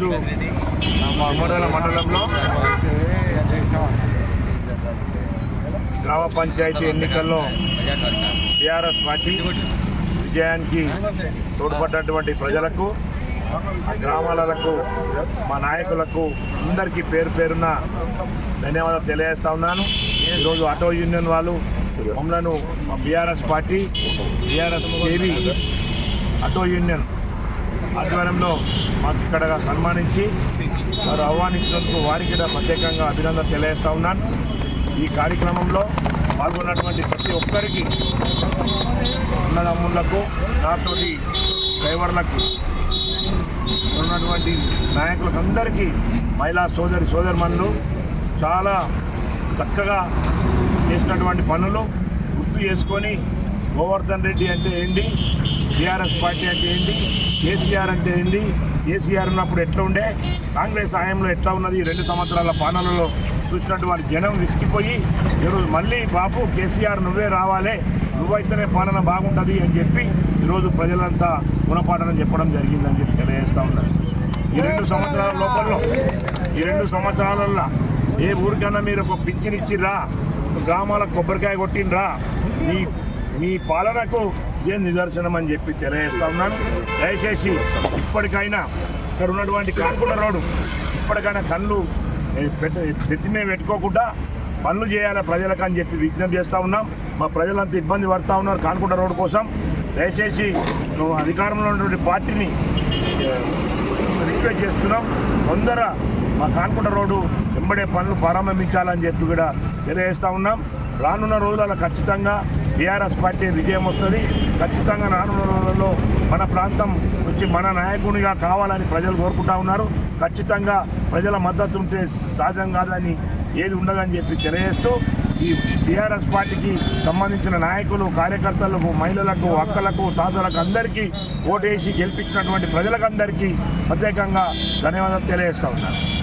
ఈరోజు మండల మండలంలో గ్రామ పంచాయతీ ఎన్నికల్లో టీఆర్ఎస్ పార్టీ విజయానికి తోడ్పడ్డటువంటి ప్రజలకు గ్రామాలకు మా నాయకులకు అందరికీ పేరు పేరున ధన్యవాదాలు తెలియజేస్తా ఉన్నాను. ఈరోజు ఆటో యూనియన్ వాళ్ళు మమ్మలను BRS party BRS KV auto union ఆధ్వర్యంలో మాకు ఇక్కడ సన్మానించి వారు ఆహ్వానించినందుకు వారికి కూడా ప్రత్యేకంగా అభినందన తెలియజేస్తా ఉన్నాను. ఈ కార్యక్రమంలో పాల్గొన్నటువంటి ప్రతి ఒక్కరికి అన్నదమ్ములకు నాతోటి డ్రైవర్లకు ఉన్నటువంటి నాయకులకు అందరికీ మహిళా సోదరి సోదరిమణులు చాలా చక్కగా చేసినటువంటి పనులు గుర్తు చేసుకొని గోవర్ధన్ రెడ్డి అంటే ఏంటి? టీఆర్ఎస్ పార్టీ అంటే ఏంటి కేసీఆర్ అంటే ఏంటి కేసీఆర్ ఉన్నప్పుడు ఎట్లా ఉండే? కాంగ్రెస్ హయాంలో ఎట్లా ఉన్నది? రెండు సంవత్సరాల పాలనలో చూసినటువంటి జనం విసిగిపోయి ఈరోజు మళ్ళీ బాబు కేసీఆర్ నువ్వే రావాలే నువ్వైతేనే పాలన బాగుంటుంది అని చెప్పి ఈరోజు ప్రజలంతా గుణపాఠనం చెప్పడం జరిగిందని చెప్పి తెలియజేస్తూ ఉన్నారు ఈ రెండు సంవత్సరాల లోపల ఈ రెండు సంవత్సరాలలో ఏ ఊరికన్నా మీరు ఒక పింఛన్ గ్రామాలకు కొబ్బరికాయ కొట్టిండ్రా? ఈ మీ పాలనకు ఇదే నిదర్శనం అని చెప్పి తెలియజేస్తా ఉన్నాను. దయచేసి ఇప్పటికైనా ఇక్కడ ఉన్నటువంటి కాన్పుల రోడ్డు ఇప్పటికైనా కళ్ళు పెట్టిమే పెట్టుకోకుండా పనులు చేయాలి ప్రజలకు అని చెప్పి విజ్ఞప్తి చేస్తూ ఉన్నాం. మా ప్రజలంతా ఇబ్బంది పడుతూ ఉన్నారు కాన్పుట రోడ్డు కోసం. దయచేసి నువ్వు అధికారంలో ఉన్నటువంటి పార్టీని రిక్వెస్ట్ చేస్తున్నాం. తొందర మా కాన్పుట రోడ్డు వెంబడే పనులు ప్రారంభించాలని చెప్పి కూడా తెలియజేస్తూ ఉన్నాం. రానున్న రోజులలో ఖచ్చితంగా టీఆర్ఎస్ పార్టీ విజయం వస్తుంది. ఖచ్చితంగా రానున్న మన ప్రాంతం నుంచి మన నాయకునిగా కావాలని ప్రజలు కోరుకుంటా ఉన్నారు. ఖచ్చితంగా ప్రజల మద్దతు ఉంటే సాధ్యం కాదని ఏది ఉండదని చెప్పి తెలియజేస్తూ ఈ టీఆర్ఎస్ పార్టీకి సంబంధించిన నాయకులు కార్యకర్తలకు మహిళలకు అక్కలకు తాతలకు అందరికీ ఓటేసి గెలిపించినటువంటి ప్రజలకు అందరికీ ప్రత్యేకంగా ధన్యవాదాలు తెలియజేస్తా ఉన్నాను.